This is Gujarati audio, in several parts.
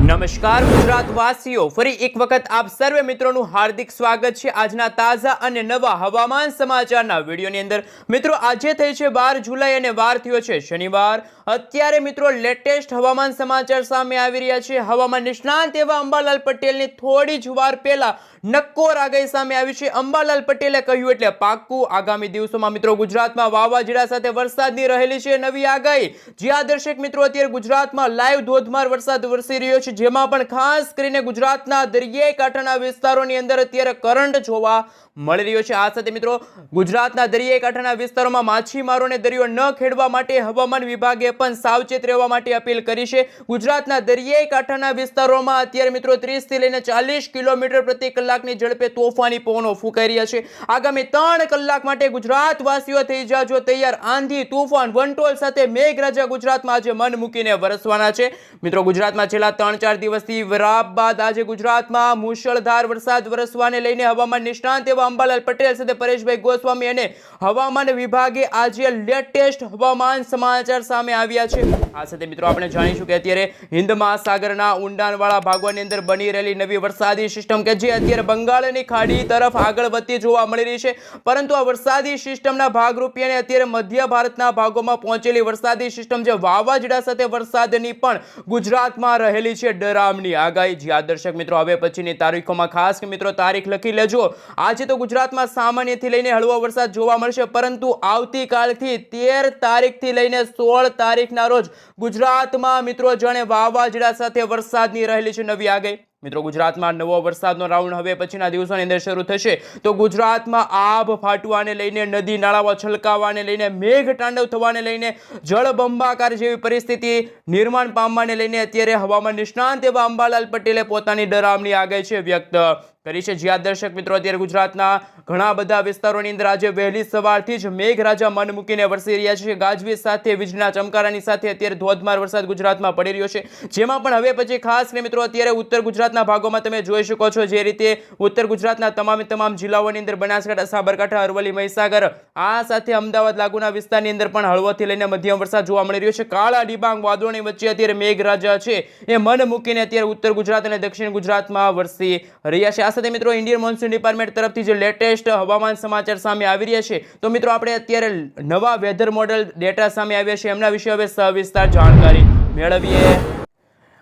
નમસ્કાર ગુજરાત વાસીઓ ફરી એક વખત આપ સર્વે મિત્રોનું હાર્દિક સ્વાગત છે. આજના તાજા અને નવા હવામાન સમાચારના વિડીયોની અંદર મિત્રો આજે થઈ છે બાર જુલાઈ અને વાર થયો છે શનિવાર. અત્યારે મિત્રો લેટેસ્ટ હવામાન સમાચાર સામે આવી રહ્યા છે. હવામાન નિષ્ણાંત એવા અંબાલાલ પટેલની થોડી જ વાર પહેલા નક્કોર આગાહી સામે આવી છે. અંબાલાલ પટેલે કહ્યું એટલે પાક્કું આગામી દિવસોમાં મિત્રો ગુજરાતમાં વાવાઝોડા સાથે વરસાદની રહેલી છે નવી આગાહી. જ્યાં દર્શક મિત્રો અત્યારે ગુજરાતમાં લાઈવ ધોધમાર વરસાદ વરસી રહ્યો છે. જેમાં પણ ખાસ કરીને ગુજરાતના દરિયાઈ કાંઠાના વિસ્તારોની અંદર અત્યારે કરંટ જોવા મળી રહ્યો છે. આ સાથે મિત્રો, ગુજરાતના દરિયાઈ કાંઠાના વિસ્તારોમાં માછીમારોને દરિયો ન ખેડવા માટે હવામાન વિભાગે પણ સાવચેત રહેવા માટે અપીલ કરી છે. ગુજરાતના દરિયાઈ કાંઠાના વિસ્તારોમાં અત્યારે મિત્રો ત્રીસથી લઈને ચાલીસ કિલોમીટર પ્રતિ કલાકની ઝડપે તોફાની પવનો ફૂંકાઈ રહ્યા છે. આગામી ત્રણ કલાક માટે ગુજરાતવાસીઓ થઈ જાજો તૈયાર. આંધી, તુફાન વનટોલ સાથે મેઘરાજા ગુજરાતમાં આજે મન મૂકીને વરસવાના છે. મિત્રો, ગુજરાતમાં છેલ્લા ત્રણ ચાર દિવસથી વરાપ બાદ આજે ગુજરાતમાં મુશળધાર વરસાદ વરસવાને લઈને હવામાન નિષ્ણાંત એવા અંબાલાલ પટેલ સાથે પરેશભાઈ ગોસ્વામી અને હવામાન વિભાગે આજે લેટેસ્ટ હવામાન સમાચાર સામે આવ્યા છે. આ સાથે મિત્રો આપણે જાણીશું કે અત્યારે હિન્દ મહાસાગરના ઊંડાણવાળા ભાગોની અંદર બની રહેલી નવી વરસાદી સિસ્ટમ કે જે અત્યારે બંગાળની ખાડી તરફ આગળ વધતી જોવા મળી રહી છે. પરંતુ આ વરસાદી સિસ્ટમના ભાગરૂપે અને અત્યારે મધ્ય ભારતના ભાગોમાં પહોંચેલી વરસાદી સિસ્ટમ જે વાવાઝોડા સાથે વરસાદની પણ ગુજરાતમાં રહેલી છે. ડરામની આગાહી. જ્યાં દર્શક મિત્રો, હવે પછીની તારીખોમાં ખાસ મિત્રો, તારીખ લખી લેજો. આજે તો ગુજરાતમાં સામાન્યથી લઈને હળવો વરસાદ જોવા મળશે, પરંતુ આવતીકાલથી તેર તારીખથી લઈને સોળ તારીખના રોજ ગુજરાતમાં મિત્રો, જાણે વાવાઝોડા સાથે વરસાદની રહેલી છે નવી આગાહી. મિત્રો, ગુજરાતમાં નવો વરસાદનો રાઉન્ડ હવે પછીના દિવસોની અંદર શરૂ થશે. તો ગુજરાતમાં આભ ફાટવાને લઈને, નદી નાળાઓ છલકાવાને લઈને, મેઘ તાંડવ થવાને લઈને, જળબંબાકાર જેવી પરિસ્થિતિ નિર્માણ પામવાને લઈને અત્યારે હવામાન નિષ્ણાંત એવા અંબાલાલ પટેલે પોતાની ડરામણી આગળ છે વ્યક્ત કરી છે. જ્યાં દર્શક મિત્રો, અત્યારે ગુજરાતના ઘણા બધા વિસ્તારોની અંદર આજે વહેલી સવારથી જ મેઘરાજા મન મૂકીને વરસી રહ્યા છે. ગાજવીજ સાથે, વીજળીના ચમકારાની સાથે અત્યારે ધોધમાર વરસાદ ગુજરાતમાં પડી રહ્યો છે. જેમાં પણ હવે પછી ખાસ કરીને મિત્રો, અત્યારે ઉત્તર ગુજરાતના ભાગોમાં તમે જોઈ શકો છો જે રીતે ઉત્તર ગુજરાતના તમામે તમામ જિલ્લાઓની અંદર બનાસકાંઠા, સાબરકાંઠા, અરવલ્લી, મહીસાગર, આ સાથે અમદાવાદ, લાગુના વિસ્તારની અંદર પણ હળવોથી લઈને મધ્યમ વરસાદ જોવા મળી રહ્યો છે. કાળા, ડિબાંગ વાદળોની વચ્ચે અત્યારે મેઘરાજા છે. એ મન મૂકીને અત્યારે ઉત્તર ગુજરાત અને દક્ષિણ ગુજરાતમાં વરસી રહ્યા છે. આ સાથે મિત્રો ઇન્ડિયન મોન્સૂન ડિપાર્ટમેન્ટ તરફથી જે લેટેસ્ટ હવામાન સમાચાર સામે આવી રહ્યા છે, તો મિત્રો આપણે અત્યારે નવા વેધર મોડેલ ડેટા સામે આવ્યા છે એમના વિશે હવે સવિસ્તાર જાણકારી મેળવીએ.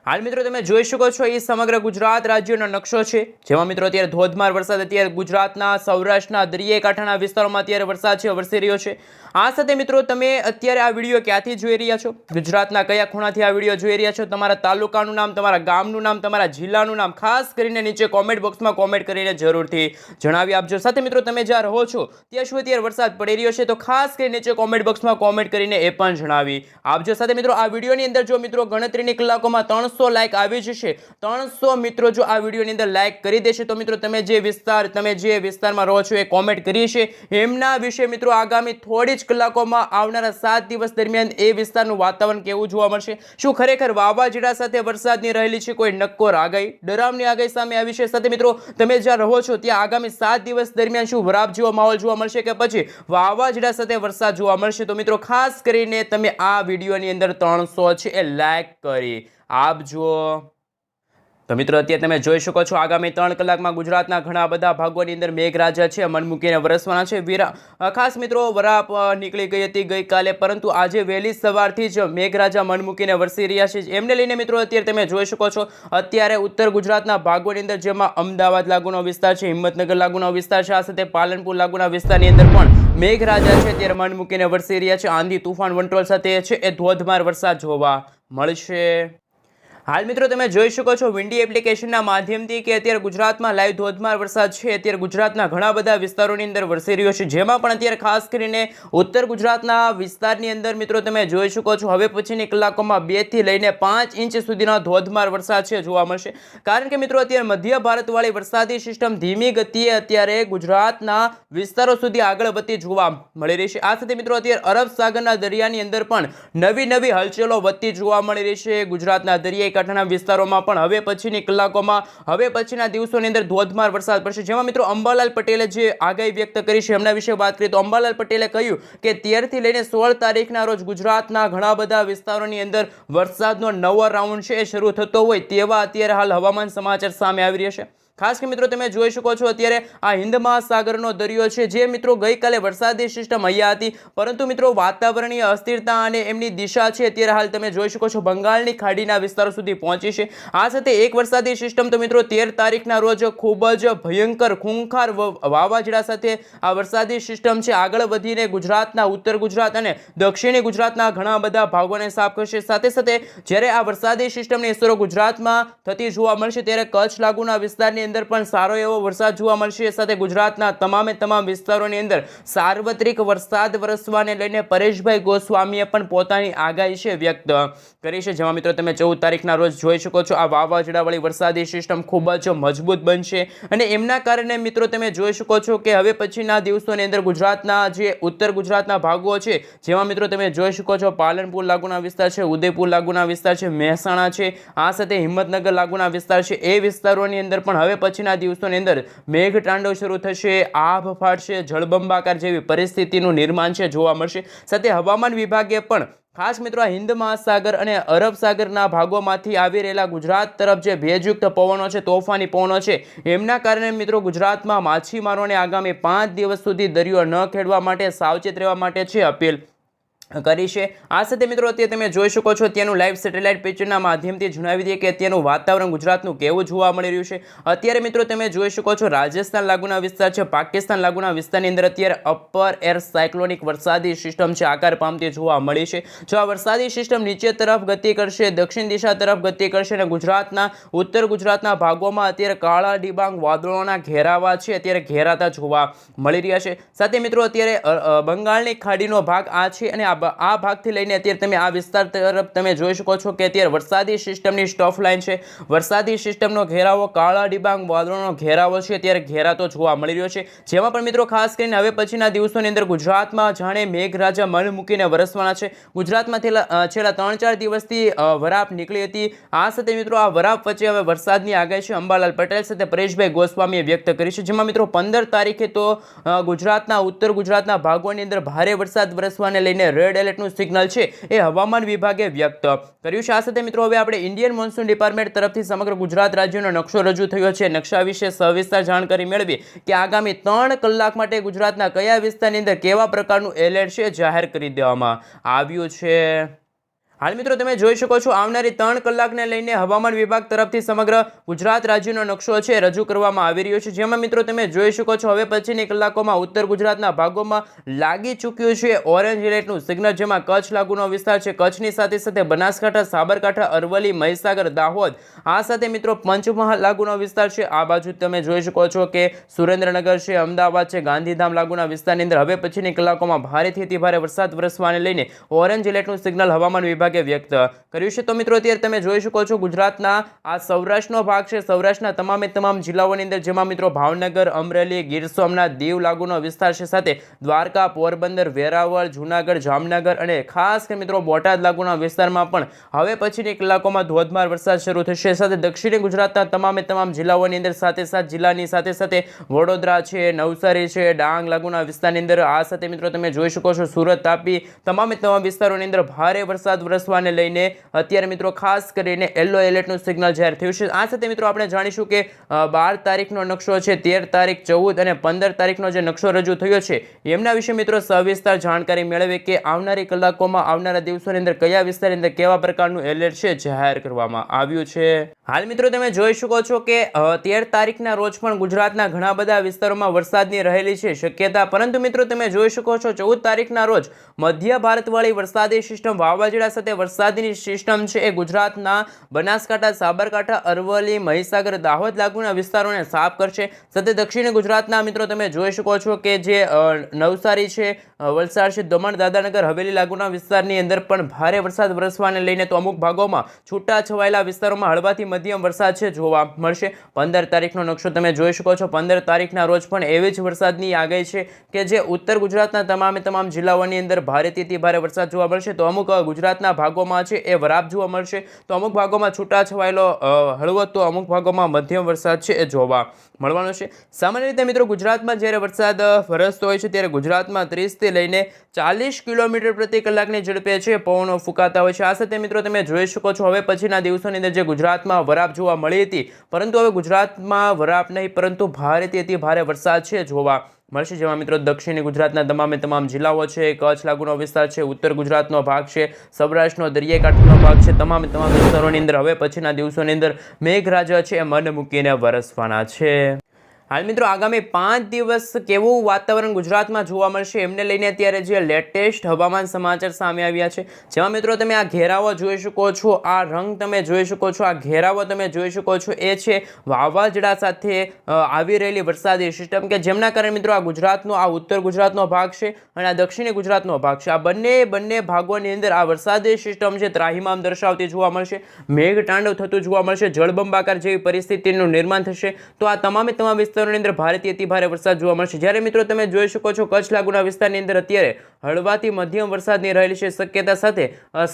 હાલ મિત્રો તમે જોઈ શકો છો, એ સમગ્ર ગુજરાત રાજ્યનો નકશો છે. જેમાં મિત્રો અત્યારે ધોધમાર વરસાદ, અત્યારે ગુજરાતના, સૌરાષ્ટ્રના, દરિયાકાંઠાના વિસ્તારોમાં અત્યારે વરસાદ છે, વરસી રહ્યો છે. આ સાથે મિત્રો તમે અત્યારે આ વીડિયો ક્યાંથી જોઈ રહ્યા છો? ગુજરાતના કયા ખૂણાથી આ વીડિયો જોઈ રહ્યા છો? તમારા તાલુકાનું નામ, તમારા ગામનું નામ, તમારા જિલ્લાનું નામ, ખાસ કરીને નીચે કોમેન્ટ બોક્સમાં કોમેન્ટ કરીને જરૂરથી જણાવી આપજો. સાથે મિત્રો તમે જ્યાં રહો છો, ત્યાં શું અત્યારે વરસાદ પડી રહ્યો છે તો ખાસ કરીને નીચે કોમેન્ટ બોક્સમાં કોમેન્ટ કરીને એ પણ જણાવી આપજો. સાથે મિત્રો આ વિડીયોની અંદર જો મિત્રો ગણતરીની કલાકોમાં ત્રણસો લાઇક આવી જશે. ત્રણસો મિત્રો જો આ વિડીયોની અંદર લાઇક કરી દેશે, તો મિત્રો તમે જે વિસ્તાર, તમે જે વિસ્તારમાં રહો છો એ કોમેન્ટ કરી છે એમના વિશે મિત્રો આગામી થોડી જ કલાકોમાં આવનારા સાત દિવસ દરમિયાન એ વિસ્તારનું વાતાવરણ કેવું જોવા મળશે? શું ખરેખર વાવાઝોડા સાથે વરસાદની રહેલી છે? કોઈ નક્કોર આગાહી ડરામની આગાહી સામે આવી છે? સાથે મિત્રો, તમે જ્યાં રહો છો, ત્યાં આગામી સાત દિવસ દરમિયાન શું વરાપ જેવો માહોલ જોવા મળશે કે પછી વાવાઝોડા સાથે વરસાદ જોવા મળશે? તો મિત્રો, ખાસ કરીને તમે આ વિડીયોની અંદર ત્રણસો છે એ લાઇક કરી આપજો તો મિત્રો, અત્યારે તમે જોઈ શકો છો, આગામી ત્રણ કલાકમાં ગુજરાતના ઘણા બધા ભાગોની અંદર મેઘરાજા છે, મન મૂકીને વરસવાના છે, વીરા ખાસ મિત્રો, વરાપ નીકળી ગઈ હતી ગઈકાલે, પરંતુ આજે વહેલી સવારથી જ મેઘરાજા મન મૂકીને વરસી રહ્યા છે. એમને લઈને મિત્રો, અત્યારે તમે જોઈ શકો છો, અત્યારે ઉત્તર ગુજરાતના ભાગોની અંદર જેમાં અમદાવાદ લાગુનો વિસ્તાર છે, હિંમતનગર લાગુનો વિસ્તાર છે, આ સાથે પાલનપુર લાગુના વિસ્તારની અંદર પણ મેઘરાજા છે, ત્યારે મન મૂકીને વરસી રહ્યા છે. આંધી તુફાન વંટોળ સાથે છે, એ ધોધમાર વરસાદ જોવા મળશે. હાલ મિત્રો તમે જોઈ શકો છો વિન્ડી એપ્લિકેશનના માધ્યમથી કે અત્યારે ગુજરાતમાં લાઈવ ધોધમાર વરસાદ છે. અત્યારે ગુજરાતના ઘણા બધા વિસ્તારોની અંદર વરસી રહ્યો છે. જેમાં પણ અત્યારે ખાસ કરીને ઉત્તર ગુજરાતના વિસ્તારની અંદર મિત્રો તમે જોઈ શકો છો. હવે પછીની કલાકોમાં બેથી લઈને પાંચ ઇંચ સુધીના ધોધમાર વરસાદ છે જોવા મળશે. કારણ કે મિત્રો અત્યારે મધ્ય ભારતવાળી વરસાદી સિસ્ટમ ધીમી ગતિએ અત્યારે ગુજરાતના વિસ્તારો સુધી આગળ વધતી જોવા મળી રહી છે. આ સાથે મિત્રો અત્યારે અરબ સાગરના દરિયાની અંદર પણ નવી નવી હલચલો વધતી જોવા મળી રહી છે. ગુજરાતના દરિયાઈ દરિયાકાંઠાના વિસ્તારોમાં પણ હવે પછીની કલાકોમાં, હવે પછીના દિવસોની અંદર ધોધમાર વરસાદ પડશે. જેમાં મિત્રો અંબાલાલ પટેલે જે આગાહી વ્યક્ત કરી છે, એમના વિશે વાત કરીએ તો અંબાલાલ પટેલે કહ્યું કે તેરથી લઈને સોળ તારીખના રોજ ગુજરાતના ઘણા બધા વિસ્તારોની અંદર વરસાદનો નવો રાઉન્ડ છે, એ શરૂ થતો હોય તેવા અત્યારે હાલ હવામાન સમાચાર સામે આવી રહ્યા છે. ખાસ કે મિત્રો તમે જોઈ શકો છો, અત્યારે આ હિન્દ મહાસાગરનો દરિયો છે, જે મિત્રો ગઈકાલે વરસાદી સિસ્ટમ અહીંયા હતી. પરંતુ મિત્રો વાતાવરણીય અસ્થિરતા અને એમની દિશા છે, અત્યારે હાલ તમે જોઈ શકો છો, બંગાળની ખાડીના વિસ્તારો સુધી પહોંચી છે. આ સાથે એક વરસાદી સિસ્ટમ તો મિત્રો તેર તારીખના રોજ ખૂબ જ ભયંકર ખૂંખાર વાવાઝોડા સાથે આ વરસાદી સિસ્ટમ છે. આગળ વધીને ગુજરાતના, ઉત્તર ગુજરાત અને દક્ષિણી ગુજરાતના ઘણા બધા ભાગોને સાફ કરશે. સાથે સાથે જ્યારે આ વરસાદી સિસ્ટમની અસરો ગુજરાતમાં થતી જોવા મળશે, ત્યારે કચ્છ લાગુના વિસ્તારની અંદર પણ સારો એવો વરસાદ જોવા મળશે. સાથે ગુજરાતના તમામે તમામ વિસ્તારોની અંદર સાર્વત્રિક વરસાદ વરસવાને લઈને પરેશભાઈ ગોસ્વામીએ પણ પોતાની આગાહી છે વ્યક્ત કરી છે. જેમાં મિત્રો તમે ચૌદ તારીખના રોજ જોઈ શકો છો, આ વાવાઝોડાવાળી વરસાદી સિસ્ટમ ખૂબ જ મજબૂત બનશે. અને એમના કારણે મિત્રો તમે જોઈ શકો છો કે હવે પછીના દિવસોની અંદર ગુજરાતના જે ઉત્તર ગુજરાતના ભાગો છે, જેમાં મિત્રો તમે જોઈ શકો છો પાલનપુર લાગુના વિસ્તાર છે, ઉદયપુર લાગુના વિસ્તાર છે, મહેસાણા છે, આ સાથે હિંમતનગર લાગુના વિસ્તાર છે. એ વિસ્તારોની અંદર પણ હવે પછીના દિવસોની અંદર મેઘતાંડવ શરૂ થશે, આભ ફાટશે, જળબંબાકાર જેવી પરિસ્થિતિનું નિર્માણ છે, જોવા મળશે. સાથે હવામાન વિભાગે પણ ખાસ મિત્રો આ હિન્દ મહાસાગર અને અરબ સાગરના ભાગોમાંથી આવી રહેલા ગુજરાત તરફ જે ભેજયુક્ત પવનો છે, તોફાની પવનો છે, એમના કારણે મિત્રો ગુજરાતમાં માછીમારોને આગામી પાંચ દિવસ સુધી દરિયો ન ખેડવા માટે સાવચેત રહેવા માટે છે અપીલ. કરી છે. આ સાથે મિત્રો અત્યારે તમે જોઈ શકો છો ત્યાંનું લાઈવ સેટેલાઇટ પિક્ચરના માધ્યમથી જણાવી દઈએ કે અત્યારનું વાતાવરણ ગુજરાતનું કેવું જોવા મળી રહ્યું છે. અત્યારે મિત્રો તમે જોઈ શકો છો, રાજસ્થાન લાગુના વિસ્તાર છે, પાકિસ્તાન લાગુના વિસ્તારની અંદર અત્યારે અપર એર સાયક્લોનિક વરસાદી સિસ્ટમ છે, આકાર પામતી જોવા મળી છે. જો આ વરસાદી સિસ્ટમ નીચે તરફ ગતિ કરશે, દક્ષિણ દિશા તરફ ગતિ કરશે અને ગુજરાતના, ઉત્તર ગુજરાતના ભાગોમાં અત્યારે કાળા ડિબાંગ વાદળોના ઘેરાવા છે, અત્યારે ઘેરાતા જોવા મળી રહ્યા છે. સાથે મિત્રો અત્યારે બંગાળની ખાડીનો ભાગ આ છે અને આ આ ભાગથી લઈને અત્યારે તમે આ વિસ્તાર તરફ તમે જોઈ શકો છો કે અત્યારે વરસાદી સિસ્ટમની સ્ટોફ લાઇન છે. વરસાદી સિસ્ટમનો ઘેરાવો, કાળા ડિબાંગ, વાદળોનો ઘેરાવો છે. અત્યારે ઘેરાતો જોવા મળી રહ્યો છે. જેમાં પણ મિત્રો ખાસ કરીને હવે પછીના દિવસોની અંદર ગુજરાતમાં જાણે મેઘરાજા મન મૂકીને વરસવાના છે. ગુજરાતમાં છેલ્લા ત્રણ ચાર દિવસથી વરાપ નીકળી હતી. આ સાથે મિત્રો આ વરાપ વચ્ચે હવે વરસાદની આગાહી છે. અંબાલાલ પટેલ સાથે પરેશભાઈ ગોસ્વામીએ વ્યક્ત કરી છે. જેમાં મિત્રો પંદર તારીખે તો ગુજરાતના, ઉત્તર ગુજરાતના ભાગોની અંદર ભારે વરસાદ વરસવાને લઈને રેડ એલર્ટનું સિગ્નલ છે એ હવામાન વિભાગે વ્યક્ત કર્યું છે. આ સાથે મિત્રો હવે આપણે ઇન્ડિયન મોન્સૂન ડિપાર્ટમેન્ટ તરફથી સમગ્ર ગુજરાત રાજ્યનો નકશો રજૂ થયો છે. નકશા વિશે સવિસ્તાર જાણકારી મેળવી કે આગામી ત્રણ કલાક માટે ગુજરાતના કયા વિસ્તારની અંદર કેવા પ્રકારનું એલર્ટ છે જાહેર કરી દેવામાં આવ્યું છે. હાલ મિત્રો તમે જોઈ શકો છો, આવનારી ત્રણ કલાકને લઈને હવામાન વિભાગ તરફથી સમગ્ર ગુજરાત રાજ્યનો નકશો છે, રજૂ કરવામાં આવી રહ્યો છે. જેમાં મિત્રો તમે જોઈ શકો છો, હવે પછીની કલાકોમાં ઉત્તર ગુજરાતના ભાગોમાં લાગી ચૂક્યું છે ઓરેન્જ એલર્ટનું સિગ્નલ, જેમાં કચ્છ લાગુનો વિસ્તાર છે. કચ્છની સાથે સાથે બનાસકાંઠા, સાબરકાંઠા અરવલી મહીસાગર, દાહોદ, આ સાથે મિત્રો પંચમહાલ લાગુનો વિસ્તાર છે. આ બાજુ તમે જોઈ શકો છો કે સુરેન્દ્રનગર છે, અમદાવાદ છે, ગાંધીધામ લાગુના વિસ્તારની અંદર. હવે પછીની કલાકોમાં ભારેથી અતિભારે વરસાદ વરસવાને લઈને ઓરેન્જ એલર્ટનું સિગ્નલ હવામાન વિભાગે વ્યક્ત કર્યું છે. તો મિત્રો, અત્યારે તમે જોઈ શકો છો ગુજરાતના આ સૌરાષ્ટ્રનો ભાગ છે. સૌરાષ્ટ્રના તમામે તમામ જિલ્લાઓની અંદર, જેમાં મિત્રો ભાવનગર, અમરેલી, ગીર સોમનાથ દીવ લાગુનો વિસ્તાર છે. સાથે દ્વારકા, પોરબંદર, વેરાવળ, જૂનાગઢ, જામનગર અને ખાસ કે મિત્રો બોટાદ લાગુના વિસ્તારમાં પણ હવે પછીની કલાકોમાં ધોધમાર વરસાદ શરૂ થશે. સાથે દક્ષિણી ગુજરાતના તમામે તમામ જિલ્લાઓની અંદર સાથે સાથ જિલ્લાની સાથે સાથે વડોદરા છે, નવસારી છે, ડાંગ લાગુના વિસ્તારની અંદર આ સાથે મિત્રો તમે જોઈ શકો છો. સુરત, તાપી, તમામે તમામ વિસ્તારોની અંદર ભારે વરસાદ વરસવાને લઈને અત્યારે મિત્રો ખાસ કરીને યલો એલર્ટનું સિગ્નલ જાહેર થયું છે. આ સાથે મિત્રો આપણે જાણીશું કે બાર તારીખનો નકશો છે, તેર તારીખ, ચૌદ અને પંદર તારીખનો જે નકશો રજૂ થયો છે, એમના વિશે મિત્રો સવિસ્તાર જાણકારી મેળવે કે આવનારી કલાકોમાં આવનારા દિવસોની અંદર કયા વિસ્તારની અંદર કેવા પ્રકારનું એલર્ટ છે, જાહેર કરવામાં આવ્યું છે. હાલ મિત્રો તમે જોઈ શકો છો કે તેર તારીખના રોજ પણ ગુજરાતના ઘણા બધા વિસ્તારોમાં વરસાદની રહેલી છે શક્યતા. પરંતુ મિત્રો તમે જોઈ શકો છો ચૌદ તારીખના રોજ મધ્ય ભારતવાળી વરસાદી સિસ્ટમ વાવાઝોડા સાથે વરસાદની સિસ્ટમ છે એ ગુજરાતના બનાસકાંઠા, સાબરકાંઠા, અરવલ્લી, મહીસાગર, દાહોદ લાગુના વિસ્તારોને સાફ કરશે. સાથે દક્ષિણ ગુજરાતના મિત્રો તમે જોઈ શકો છો કે જે નવસારી છે વલસાડ છે, દમણ, દાદાનગર, હવેલી લાગુના વિસ્તારની અંદર પણ ભારે વરસાદ વરસવાને લઈને તો અમુક ભાગોમાં છૂટા છવાયેલા વિસ્તારોમાં હળવાથી મધ્યમ વરસાદ છે જોવા મળશે. પંદર તારીખનો નકશો તમે જોઈ શકો છો. પંદર તારીખના રોજ પણ એવી જ વરસાદની આગાહી છે કે જે ઉત્તર ગુજરાતના તમામે તમામ જિલ્લાઓની અંદર ભારેથી ભારે વરસાદ જોવા મળશે. તો અમુક ગુજરાતના ભાગોમાં છે એ વરાપ જોવા મળશે. તો અમુક ભાગોમાં છૂટાછવાયેલો હળવો તો અમુક ભાગોમાં મધ્યમ વરસાદ છે એ જોવા મળવાનો છે. સામાન્ય રીતે મિત્રો ગુજરાતમાં જ્યારે વરસાદ વરસતો હોય છે ત્યારે ગુજરાતમાં ત્રીસથી લઈને ચાલીસ કિલોમીટર પ્રતિ કલાકની ઝડપે છે પવનો ફૂંકાતા હોય છે. આ સાથે મિત્રો તમે જોઈ શકો છો. હવે પછીના દિવસોની અંદર જે ગુજરાતમાં વરાપ જોવા મળી હતી. પરંતુ હવે ગુજરાતમાં વરાપ નહીં, પરંતુ ભારેથી અતિ ભારે વરસાદ છે જોવા મળશે. જેમાં મિત્રો દક્ષિણી ગુજરાતના તમામે તમામ જિલ્લાઓ છે, કચ્છ લાગુનો વિસ્તાર છે, ઉત્તર ગુજરાતનો ભાગ છે, સૌરાષ્ટ્રનો દરિયાકાંઠાનો ભાગ છે, તમામે તમામ વિસ્તારોની અંદર. હવે પછીના દિવસોની અંદર મેઘરાજા છે, મન મૂકીને વરસવાના છે. હાલ મિત્રો આગામી પાંચ દિવસ કેવું વાતાવરણ ગુજરાતમાં જોવા મળશે એમને લઈને અત્યારે જે લેટેસ્ટ હવામાન સમાચાર સામે આવ્યા છે. જેમાં મિત્રો તમે આ ઘેરાવો જોઈ શકો છો, આ રંગ તમે જોઈ શકો છો, આ ઘેરાવો તમે જોઈ શકો છો. એ છે વાવાઝોડા સાથે આવી રહેલી વરસાદી સિસ્ટમ કે જેમના કારણે મિત્રો આ ગુજરાતનો, આ ઉત્તર ગુજરાતનો ભાગ છે અને આ દક્ષિણ ગુજરાતનો ભાગ છે. આ બંને બંને ભાગોની અંદર આ વરસાદી સિસ્ટમ છે ત્રાહિમામ દર્શાવતી જોવા મળશે, મેઘ તાંડવ થતું જોવા મળશે, જળબંબાકાર જેવી પરિસ્થિતિનું નિર્માણ થશે. તો આ તમામે તમામ વિસ્તારોની અંદર ભારેથી અતિ ભારે વરસાદ જોવા મળશે. જ્યારે મિત્રો તમે જોઈ શકો છો, કચ્છ લાગુના વિસ્તારની અંદર અત્યારે હળવાથી મધ્યમ વરસાદની રહેલી છે શક્યતા સાથે.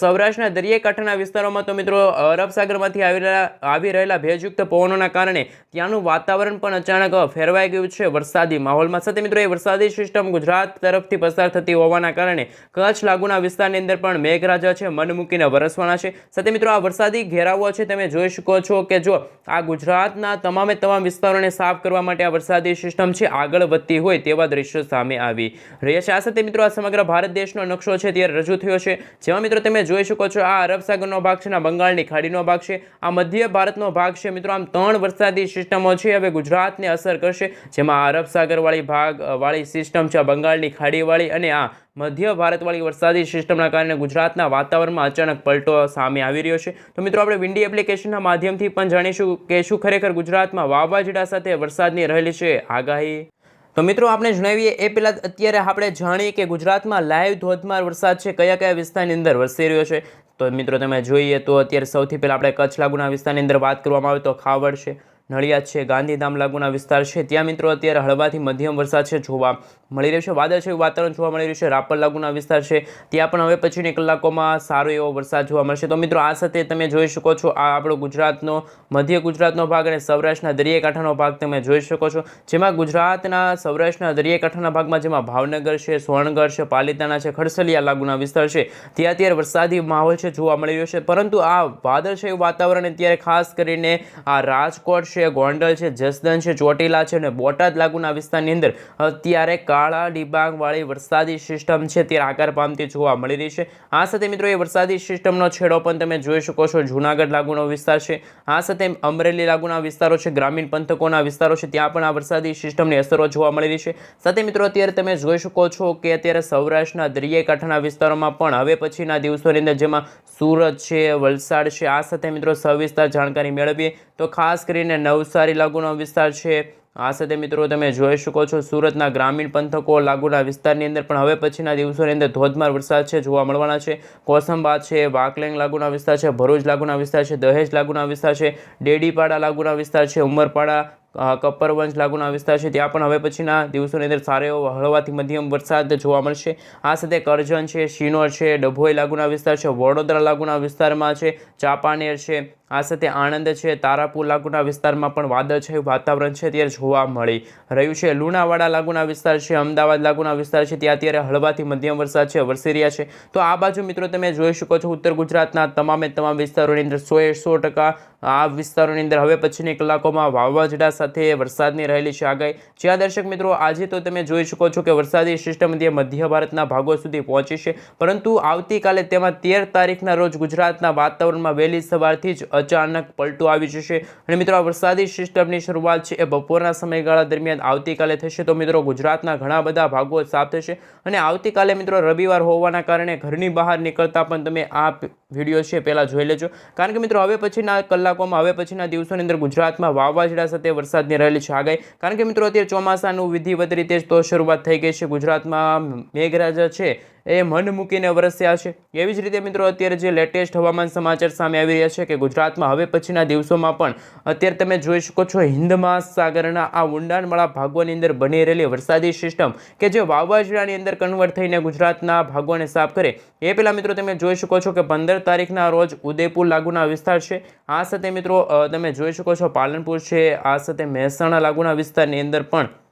સૌરાષ્ટ્રના દરિયાકાંઠાના વિસ્તારોમાં તો મિત્રો અરબ સાગરમાંથી આવી રહેલા ભેજયુક્ત પવનોના કારણે ત્યાંનું વાતાવરણ પણ અચાનક ફેરવાઈ ગયું છે વરસાદી માહોલમાં. સાથે મિત્રો એ વરસાદી સિસ્ટમ ગુજરાત તરફથી પસાર થતી હોવાના કારણે કચ્છ લાગુના વિસ્તારની અંદર પણ મેઘરાજા છે, મન મૂકીને વરસવાના છે. સાથે મિત્રો આ વરસાદી ઘેરાવો છે, તમે જોઈ શકો છો કે જો આ ગુજરાતના તમામે તમામ વિસ્તારોને સાફ કરવા આ વરસાદી સિસ્ટમ છે, આગળ વધતી હોય તેવા દ્રશ્યો સામે આવી રહ્યા છે. આ સાથે મિત્રો આ સમગ્ર ભારત દેશનો નકશો છે ત્યારે રજૂ થયો છે. જેમાં મિત્રો તમે જોઈ શકો છો, આ અરબ સાગરનો ભાગ છે આ બંગાળની ખાડીનો ભાગ છે. આ મધ્ય ભારતનો ભાગ છે. મિત્રો, આમ ત્રણ વરસાદી સિસ્ટમો છે, હવે ગુજરાતને અસર કરશે. જેમાં આ અરબ સાગરવાળી ભાગ સિસ્ટમ છે, આ બંગાળની ખાડીવાળી અને આ મધ્ય ભારતવાળી વરસાદી સિસ્ટમના કારણે ગુજરાતના વાતાવરણમાં અચાનક પલટો સામે આવી રહ્યો છે. તો મિત્રો, આપણે વિન્ડી એપ્લિકેશનના માધ્યમથી પણ જાણીશું કે શું ખરેખર ગુજરાતમાં વાવાઝોડા સાથે વરસાદની રહેલી છે આગાહી. તો મિત્રો, આપણે જણાવીએ, એ પહેલાં અત્યારે આપણે જાણીએ કે ગુજરાતમાં લાઈવ ધોધમાર વરસાદ છે. કયા કયા વિસ્તારની અંદર વરસી રહ્યો છે? તો મિત્રો, તમે જોઈએ તો અત્યારે સૌથી પહેલાં આપણે કચ્છ લાગુના વિસ્તારની અંદર વાત કરવામાં આવે તો ખાવડ છે. નડિયાદ છે, ગાંધીધામ લાગુના વિસ્તાર છે. ત્યાં મિત્રો અત્યારે હળવાથી મધ્યમ વરસાદ છે જોવા મળી રહ્યો છે. વાદળછાયું વાતાવરણ જોવા મળી રહ્યું છે. રાપર લાગુના વિસ્તાર છે. ત્યાં પણ હવે પછીની કલાકોમાં સારો એવો વરસાદ જોવા મળશે. તો મિત્રો, આ સાથે તમે જોઈ શકો છો, આ આપણો ગુજરાતનો, મધ્ય ગુજરાતનો ભાગ અને સૌરાષ્ટ્રના દરિયાકાંઠાનો ભાગ તમે જોઈ શકો છો. જેમાં ગુજરાતના સૌરાષ્ટ્રના દરિયાકાંઠાના ભાગમાં જેમાં ભાવનગર છે સોનગઢ છે, પાલિતાણા છે, ખડસલિયા લાગુના વિસ્તાર છે. ત્યાં અત્યારે વરસાદી માહોલ છે જોવા મળી રહ્યો છે. પરંતુ આ વાદળછાયું વાતાવરણ અત્યારે ખાસ કરીને આ રાજકોટ છે, ગોંડલ છે જસદન છે, ચોટીલા છે અને બોટાદ લાગુના વિસ્તારની અંદર અત્યારે કાળા ડિબાંગવાળી વરસાદી સિસ્ટમ છે તે આકાર પામતી જોવા મળી રહી છે. આ સાથે મિત્રો એ વરસાદી સિસ્ટમનો છેડો પણ તમે જોઈ શકો છો. જૂનાગઢ લાગુનો વિસ્તાર છે. આ સાથે અમરેલી લાગુના વિસ્તારો છે, ગ્રામીણ પંથકોના વિસ્તારો છે, ત્યાં પણ આ વરસાદી સિસ્ટમની અસરો જોવા મળી રહી છે. સાથે મિત્રો અત્યારે તમે જોઈ શકો છો કે અત્યારે સૌરાષ્ટ્રના દરિયાકાંઠાના વિસ્તારોમાં પણ હવે પછીના દિવસોની અંદર જેમાં સુરત છે, વલસાડ છે, આ સાથે મિત્રો સવિસ્તાર જાણકારી મેળવીએ. તો ખાસ કરીને નવસારી લાગુનો વિસ્તાર છે. આ સાથે મિત્રો, તમે જોઈ શકો છો, સુરતના ગ્રામીણ પંથકો લાગુના વિસ્તારની અંદર પણ હવે પછીના દિવસોની અંદર ધોધમાર વરસાદ છે, જોવા મળવાના છે. કોસંબા છે, વાકલેંગ લાગુના વિસ્તાર છે, ભરૂચ લાગુના વિસ્તાર છે, દહેજ લાગુના વિસ્તાર છે, ડેડીપાડા લાગુના વિસ્તાર છે, ઉમરપાડા અ, કપ્પરવંજ લાગુના વિસ્તાર છે. ત્યાં પણ હવે પછીના દિવસોની અંદર સારો એવો હળવાથી મધ્યમ વરસાદ જોવા મળશે. આ સાથે કરજણ છે શિનોર છે ડભોઈ લાગુના વિસ્તાર છે વડોદરા લાગુના વિસ્તારમાં છે ચાંપાનેર છે. આ સાથે આણંદ છે તારાપુર લાગુના વિસ્તારમાં પણ વાદળછાયું વાતાવરણ છે ત્યારે જોવા મળી રહ્યું છે. લુણાવાડા લાગુના વિસ્તાર છે અમદાવાદ લાગુના વિસ્તાર છે. ત્યાં અત્યારે હળવાથી મધ્યમ વરસાદ છે વરસી રહ્યા છે. તો આ બાજુ મિત્રો તમે જોઈ શકો છો ઉત્તર ગુજરાતના તમામે તમામ વિસ્તારોની અંદર સો એ સો ટકા આ વિસ્તારોની અંદર હવે પછીની કલાકોમાં વાવાઝોડા સાથે વરસાદની રહેલી છે આગાહી. જ્યાં દર્શક મિત્રો આજે તો તમે જોઈ શકો છો કે વરસાદી સિસ્ટમ મધ્ય ભારતના ભાગો સુધી પહોંચી છે. પરંતુ આવતીકાલે તેમાં તેર તારીખના રોજ ગુજરાતના વાતાવરણમાં વહેલી સવારથી જ અચાનક પલટો આવી જશે. અને મિત્રો, આ વરસાદી સિસ્ટમની શરૂઆત છે એ બપોરના સમયગાળા દરમિયાન આવતીકાલે થશે. તો મિત્રો, ગુજરાતના ઘણા બધા ભાગો સાફ થશે. અને આવતીકાલે મિત્રો, રવિવાર હોવાના કારણે ઘરની બહાર નીકળતા પણ તમે આ વીડિયો છે પહેલાં જોઈ લેજો. કારણ કે મિત્રો, હવે પછીના કલાકોમાં, હવે પછીના દિવસોની અંદર ગુજરાતમાં વાવાઝોડા સાથે વરસાદની રહેલી છે. આગાહી, કારણ કે મિત્રો અત્યારે ચોમાસાનું વિધિવત રીતે તો શરૂઆત થઈ ગઈ છે. ગુજરાતમાં મેઘરાજા છે. એ મન મૂકીને વરસ્યા છે. એવી જ રીતે મિત્રો, અત્યારે જે લેટેસ્ટ હવામાન સમાચાર સામે આવી રહ્યા છે કે ગુજરાતમાં હવે પછીના દિવસોમાં પણ અત્યારે તમે જોઈ શકો છો હિન્દ મહાસાગરના આ ઊંડાણવાળા ભાગોની અંદર બની રહેલી વરસાદી સિસ્ટમ કે જે વાવાઝોડાની અંદર કન્વર્ટ થઈને ગુજરાતના ભાગોને સાફ કરે. એ પહેલાં મિત્રો, તમે જોઈ શકો છો કે પંદર તારીખના રોજ ઉદયપુર લાગુના વિસ્તાર છે. આ સાથે મિત્રો તમે જોઈ શકો છો પાલનપુર છે. આ સાથે મહેસાણા લાગુના વિસ્તારની અંદર પણ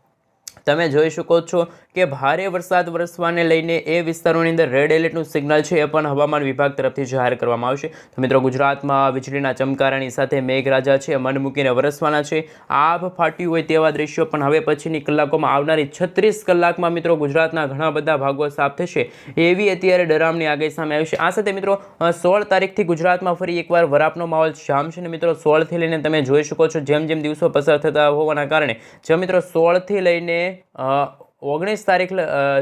તમે જોઈ શકો છો કે ભારે વરસાદ વરસવાને લઈને એ વિસ્તારોની અંદર રેડ એલર્ટનું સિગ્નલ છે એ પણ હવામાન વિભાગ તરફથી જાહેર કરવામાં આવશે. તો મિત્રો, ગુજરાતમાં વીજળીના ચમકારાની સાથે મેઘરાજા છે, મન મૂકીને વરસવાના છે. આભ ફાટ્યું હોય તેવા દ્રશ્યો પણ હવે પછીની કલાકોમાં આવનારી છત્રીસ કલાકમાં મિત્રો, ગુજરાતના ઘણા બધા ભાગો સાફ થશે. એવી અત્યારે ડરામની આગાહી સામે આવી છે. આ સાથે મિત્રો સોળ તારીખથી ગુજરાતમાં ફરી એકવાર વરાપનો માહોલ જામશે ને મિત્રો, સોળથી લઈને તમે જોઈ શકો છો, જેમ જેમ દિવસો પસાર થતા હોવાના કારણે, જે મિત્રો, સોળથી લઈને અ, ઓગણીસ તારીખ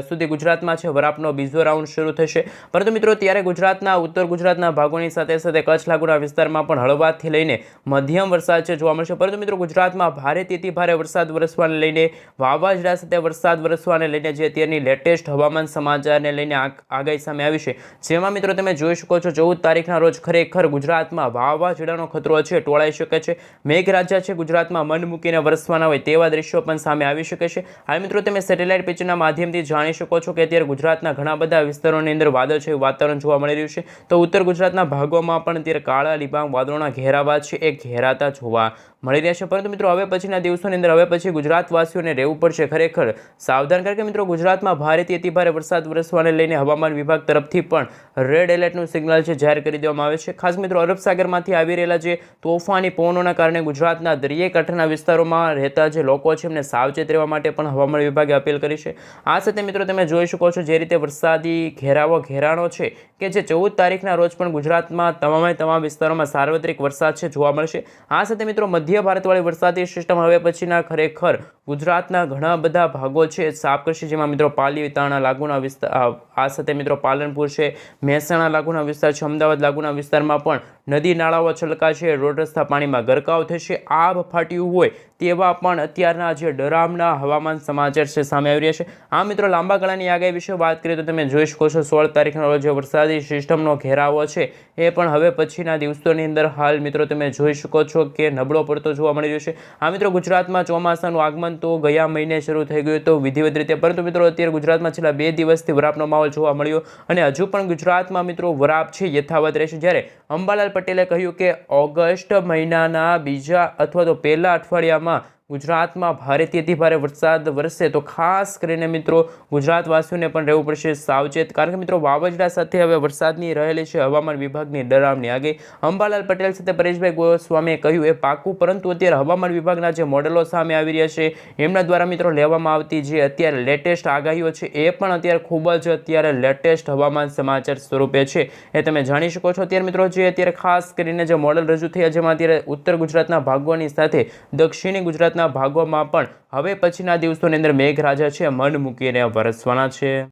સુધી ગુજરાતમાં છે. વરાપનો બીજો રાઉન્ડ શરૂ થશે. પરંતુ મિત્રો, ત્યારે ગુજરાતના, ઉત્તર ગુજરાતના ભાગોની સાથે સાથે કચ્છ લાગુના વિસ્તારમાં પણ હળવાથી લઈને મધ્યમ વરસાદ છે જોવા મળશે. પરંતુ મિત્રો, ગુજરાતમાં ભારે તેથી ભારે વરસાદ વરસવાને લઈને, વાવાઝોડા સાથે વરસાદ વરસવાને લઈને જે અત્યારની લેટેસ્ટ હવામાન સમાચારને લઈને આગાહી સામે આવી છે. જેમાં મિત્રો, તમે જોઈ શકો છો, ચૌદ તારીખના રોજ ખરેખર ગુજરાતમાં વાવાઝોડાનો ખતરો છે, ટોળાઈ શકે છે. મેઘરાજા છે, ગુજરાતમાં મન મૂકીને વરસવાના હોય તેવા દ્રશ્યો પણ સામે આવી શકે છે. હાલ મિત્રો, તમે સેટેલાઇટ પિક્ચરના માધ્યમથી જાણી શકો છો કે અત્યારે ગુજરાતના ઘણા બધા વિસ્તારોની અંદર વાદળ છે વાતાવરણ જોવા મળી રહ્યું છે. તો ઉત્તર ગુજરાતના ભાગોમાં પણ અત્યારે કાળા ડિબાંગ વાદળોના ઘેરાવા છે. એ ઘેરાતા જોવા મળી રહ્યા છે પરંતુ મિત્રો, હવે પછીના દિવસોની અંદર, હવે પછી ગુજરાતવાસીઓને રહેવું પડશે ખરેખર. સાવધાન કારણ કે મિત્રો, ગુજરાતમાં ભારેથી અતિ ભારે વરસાદ વરસવાને લઈને હવામાન વિભાગ તરફથી પણ રેડ એલર્ટનું સિગ્નલ છે, જાહેર કરી દેવામાં આવે છે. ખાસ મિત્રો, અરબ સાગરમાંથી આવી રહેલા જે તોફાની પવનોના કારણે ગુજરાતના દરિયાઈ કાંઠાના વિસ્તારોમાં રહેતા જે લોકો છે, એમને સાવચેત રહેવા માટે પણ હવામાન વિભાગે અપીલ કરી છે. આ સાથે મિત્રો, તમે જોઈ શકો છો જે રીતે વરસાદી ઘેરાવો, ઘેરાણો છે કે જે ચૌદ તારીખના રોજ પણ ગુજરાતમાં તમામે તમામ વિસ્તારોમાં સાર્વત્રિક વરસાદ છે જોવા મળશે. આ સાથે મિત્રો, મધ્ય ભારતવાળી વરસાદી સિસ્ટમ હવે પછીના ખરેખર ગુજરાતના ઘણા બધા ભાગો છે. સાફ કરશે જેમાં મિત્રો પાલી તાણા લાગુના વિસ્તાર આ સાથે મિત્રો પાલનપુર છે, મહેસાણા, લાગુના વિસ્તાર છે, અમદાવાદ, લાગુના વિસ્તારમાં પણ નદી નાળાઓ છલકાશે, રોડ રસ્તા પાણીમાં ગરકાવ થશે આબ ફાટ્યું હોય તેવા પણ અત્યારના જે ડરામના હવામાન સમાચાર છે સામે આવી રહ્યા છે. આ મિત્રો, લાંબા ગાળાની આગાહી વિશે વાત કરીએ તો તમે જોઈ શકો છો, સોળ તારીખના રોજ વરસાદી સિસ્ટમનો ઘેરાવો છે, એ પણ હવે પછીના દિવસોની અંદર હાલ મિત્રો તમે જોઈ શકો છો કે નબળો પડતો જોવા મળી રહ્યો છે. આ મિત્રો, ગુજરાતમાં ચોમાસાનું આગમન તો ગયા મહિને શરૂ થઈ ગયું તો વિધિવત રીતે, પરંતુ મિત્રો અત્યારે ગુજરાતમાં છેલ્લા બે દિવસથી વરાપનો માહોલ જોવા મળ્યો અને હજુ પણ ગુજરાતમાં મિત્રો વરાપ છે, યથાવત રહેશે. જ્યારે અંબાલાલ પટેલે કહ્યું કે ઓગસ્ટ મહિનાના બીજા અથવા તો પહેલા અઠવાડિયામાં ગુજરાતમાં ભારેથી અતિ ભારે વરસાદ વરસે તો ખાસ કરીને મિત્રો ગુજરાતવાસીઓને પણ રહેવું પડશે સાવચેત. કારણ કે મિત્રો વાવાઝોડા સાથે હવે વરસાદની રહેલી છે, હવામાન વિભાગની ડરામની આગે. અંબાલાલ પટેલ સાથે પરેશભાઈ ગોસ્વામીએ કહ્યું, એ પાકું, પરંતુ અત્યારે હવામાન વિભાગના જે મોડેલો સામે આવી રહ્યા છે, એમના દ્વારા મિત્રો લેવામાં આવતી જે અત્યારે લેટેસ્ટ આગાહીઓ છે, એ પણ અત્યારે ખૂબ જ અત્યારે લેટેસ્ટ હવામાન સમાચાર સ્વરૂપે છે. એ તમે જાણી શકો છો. અત્યારે મિત્રો જે અત્યારે ખાસ કરીને જે મોડેલ રજૂ થયા, જેમાં અત્યારે ઉત્તર ગુજરાતના ભાગોની સાથે દક્ષિણી ભાગોમાં પણ હવે પછીના દિવસોની અંદર મેઘરાજા છે મન મૂકીને વરસવાના છે.